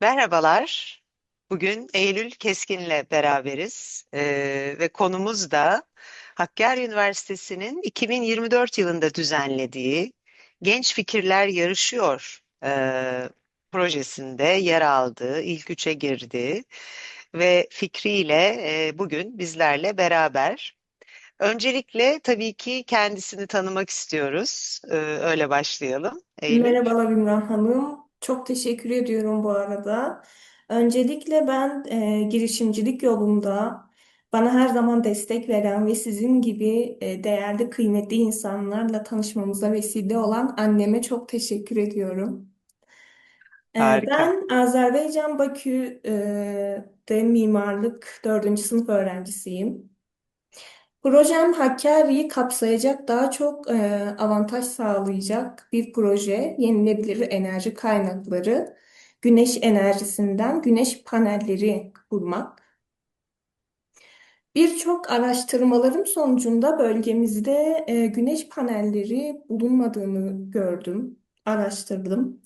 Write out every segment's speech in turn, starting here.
Merhabalar. Bugün Eylül Keskin'le beraberiz Ee, ve konumuz da Hakkari Üniversitesi'nin 2024 yılında düzenlediği Genç Fikirler Yarışıyor e, projesinde yer aldığı, ilk üçe girdi ve fikriyle e, bugün bizlerle beraber. Öncelikle tabii ki kendisini tanımak istiyoruz. Ee, öyle başlayalım. Eylül. Merhabalar Ümran Hanım. Çok teşekkür ediyorum bu arada. Öncelikle ben e, girişimcilik yolunda bana her zaman destek veren ve sizin gibi e, değerli, kıymetli insanlarla tanışmamıza vesile olan anneme çok teşekkür ediyorum. E, Harika. ben Azerbaycan Bakü'de mimarlık dördüncü sınıf öğrencisiyim. Projem Hakkari'yi kapsayacak daha çok e, avantaj sağlayacak bir proje. Yenilebilir enerji kaynakları, güneş enerjisinden güneş panelleri kurmak. Birçok araştırmalarım sonucunda bölgemizde e, güneş panelleri bulunmadığını gördüm, araştırdım.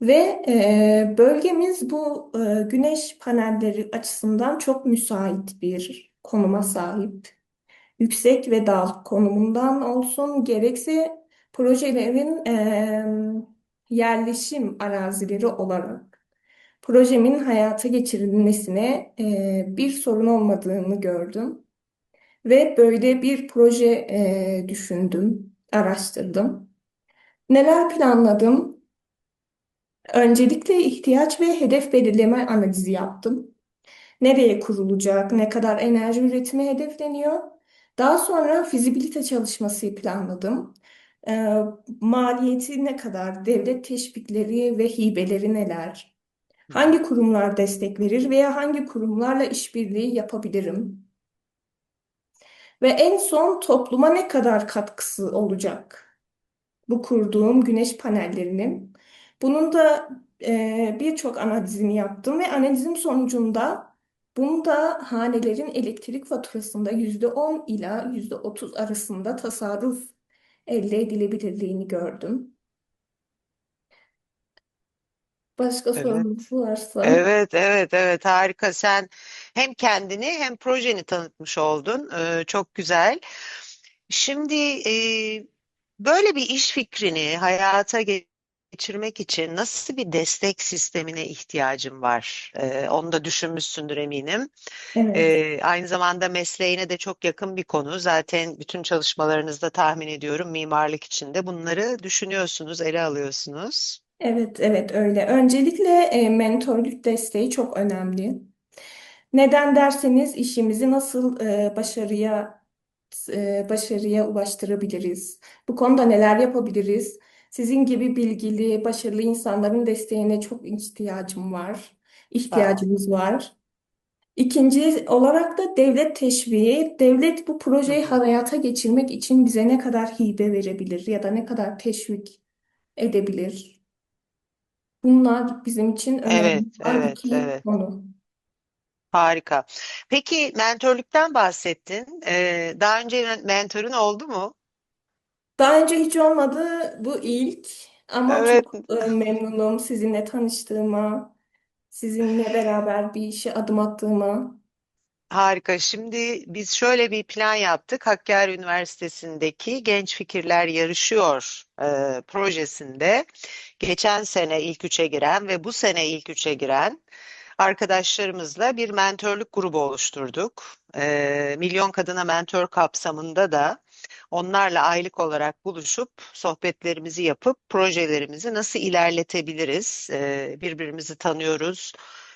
Ve e, bölgemiz bu e, güneş panelleri açısından çok müsait bir konuma sahip yüksek ve dağlık konumundan olsun gerekse projelerin eee, yerleşim arazileri olarak projemin hayata geçirilmesine eee, bir sorun olmadığını gördüm ve böyle bir proje eee, düşündüm, araştırdım. Neler planladım? Öncelikle ihtiyaç ve hedef belirleme analizi yaptım. Nereye kurulacak, ne kadar enerji üretimi hedefleniyor. Daha sonra fizibilite çalışması planladım. Ee, maliyeti ne kadar, devlet teşvikleri ve hibeleri neler, hangi kurumlar destek verir veya hangi kurumlarla işbirliği yapabilirim? Ve en son topluma ne kadar katkısı olacak? bu kurduğum güneş panellerinin. Bunun da e, birçok analizini yaptım ve analizim sonucunda bunda hanelerin elektrik faturasında %10 ila %30 arasında tasarruf elde edilebilirliğini gördüm. Başka Evet. sorunuz varsa. Evet, evet, evet, harika. Sen hem kendini hem projeni tanıtmış oldun. Ee, çok güzel. Şimdi e, böyle bir iş fikrini hayata ge- geçirmek için nasıl bir destek sistemine ihtiyacın var? Ee, onu da düşünmüşsündür eminim. Evet. Ee, aynı zamanda mesleğine de çok yakın bir konu. Zaten bütün çalışmalarınızda tahmin ediyorum mimarlık içinde bunları düşünüyorsunuz, ele alıyorsunuz. Evet, evet öyle. Öncelikle e, mentorluk desteği çok önemli. Neden derseniz işimizi nasıl e, başarıya e, başarıya ulaştırabiliriz? Bu konuda neler yapabiliriz? Sizin gibi bilgili, başarılı insanların desteğine çok ihtiyacım var. İhtiyacımız var. İkinci olarak da devlet teşviği. Devlet bu projeyi hayata geçirmek için bize ne kadar hibe verebilir ya da ne kadar teşvik edebilir? Bunlar bizim için önemli Evet, evet, iki evet. konu. Harika. Peki mentörlükten bahsettin. Ee, daha önce men- mentorun oldu mu? Daha önce hiç olmadı. Bu ilk. Ama Evet, çok e, memnunum sizinle tanıştığıma, sizinle beraber bir işe adım attığıma. harika. Şimdi biz şöyle bir plan yaptık. Hakkari Üniversitesi'ndeki Genç Fikirler Yarışıyor e, projesinde geçen sene ilk üçe giren ve bu sene ilk üçe giren arkadaşlarımızla bir mentörlük grubu oluşturduk. E, Milyon Kadına Mentör kapsamında da Onlarla aylık olarak buluşup sohbetlerimizi yapıp projelerimizi nasıl ilerletebiliriz? Ee, birbirimizi tanıyoruz.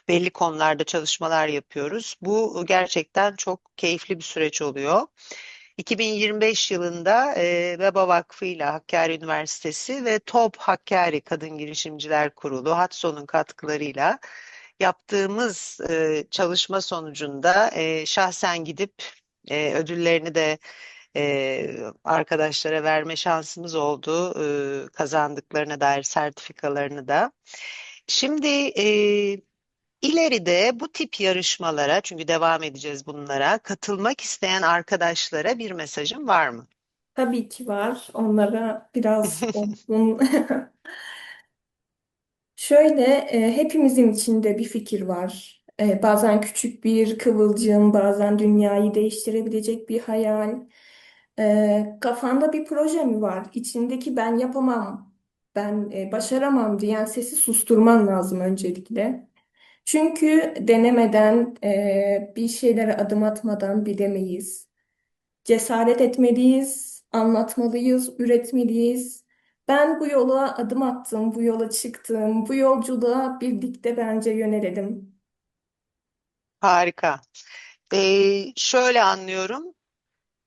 Belli konularda çalışmalar yapıyoruz. Bu gerçekten çok keyifli bir süreç oluyor. 2025 yılında e, Veba Vakfı ile Hakkari Üniversitesi ve TOP Hakkari Kadın Girişimciler Kurulu HATSO'nun katkılarıyla yaptığımız e, çalışma sonucunda e, şahsen gidip e, ödüllerini de e, arkadaşlara verme şansımız oldu. E, kazandıklarına dair sertifikalarını da. Şimdi e, ileride bu tip yarışmalara, çünkü devam edeceğiz bunlara, katılmak isteyen arkadaşlara bir mesajım var mı? Tabii ki var. Onlara biraz olsun Şöyle, e, hepimizin içinde bir fikir var. E, bazen küçük bir kıvılcım, bazen dünyayı değiştirebilecek bir hayal. E, kafanda bir proje mi var? İçindeki ben yapamam, ben e, başaramam diyen sesi susturman lazım öncelikle. Çünkü denemeden, e, bir şeylere adım atmadan bilemeyiz. Cesaret etmeliyiz, anlatmalıyız, üretmeliyiz. Ben bu yola adım attım, bu yola çıktım. Bu yolculuğa birlikte bence yönelelim. Harika. Ee, şöyle anlıyorum.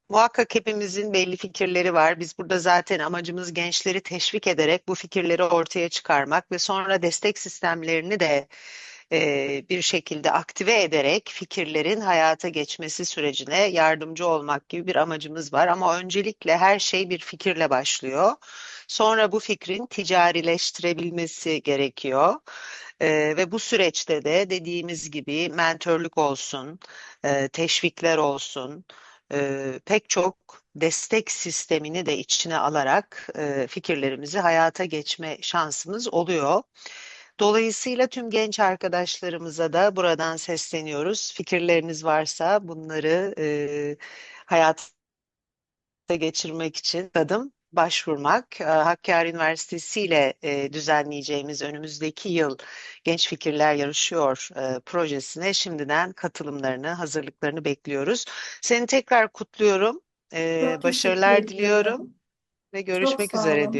Muhakkak hepimizin belli fikirleri var. Biz burada zaten amacımız gençleri teşvik ederek bu fikirleri ortaya çıkarmak ve sonra destek sistemlerini de e, bir şekilde aktive ederek fikirlerin hayata geçmesi sürecine yardımcı olmak gibi bir amacımız var. Ama öncelikle her şey bir fikirle başlıyor. Sonra bu fikrin ticarileştirebilmesi gerekiyor. E, ve bu süreçte de dediğimiz gibi mentörlük olsun, e, teşvikler olsun e, pek çok destek sistemini de içine alarak e, fikirlerimizi hayata geçme şansımız oluyor. Dolayısıyla tüm genç arkadaşlarımıza da buradan sesleniyoruz. Fikirleriniz varsa bunları e, hayata geçirmek için adım başvurmak. E, Hakkari Üniversitesi ile e, düzenleyeceğimiz önümüzdeki yıl Genç Fikirler Yarışıyor e, projesine şimdiden katılımlarını, hazırlıklarını bekliyoruz. Seni tekrar kutluyorum. Çok başarılar diliyorum ve görüşmek üzere olun.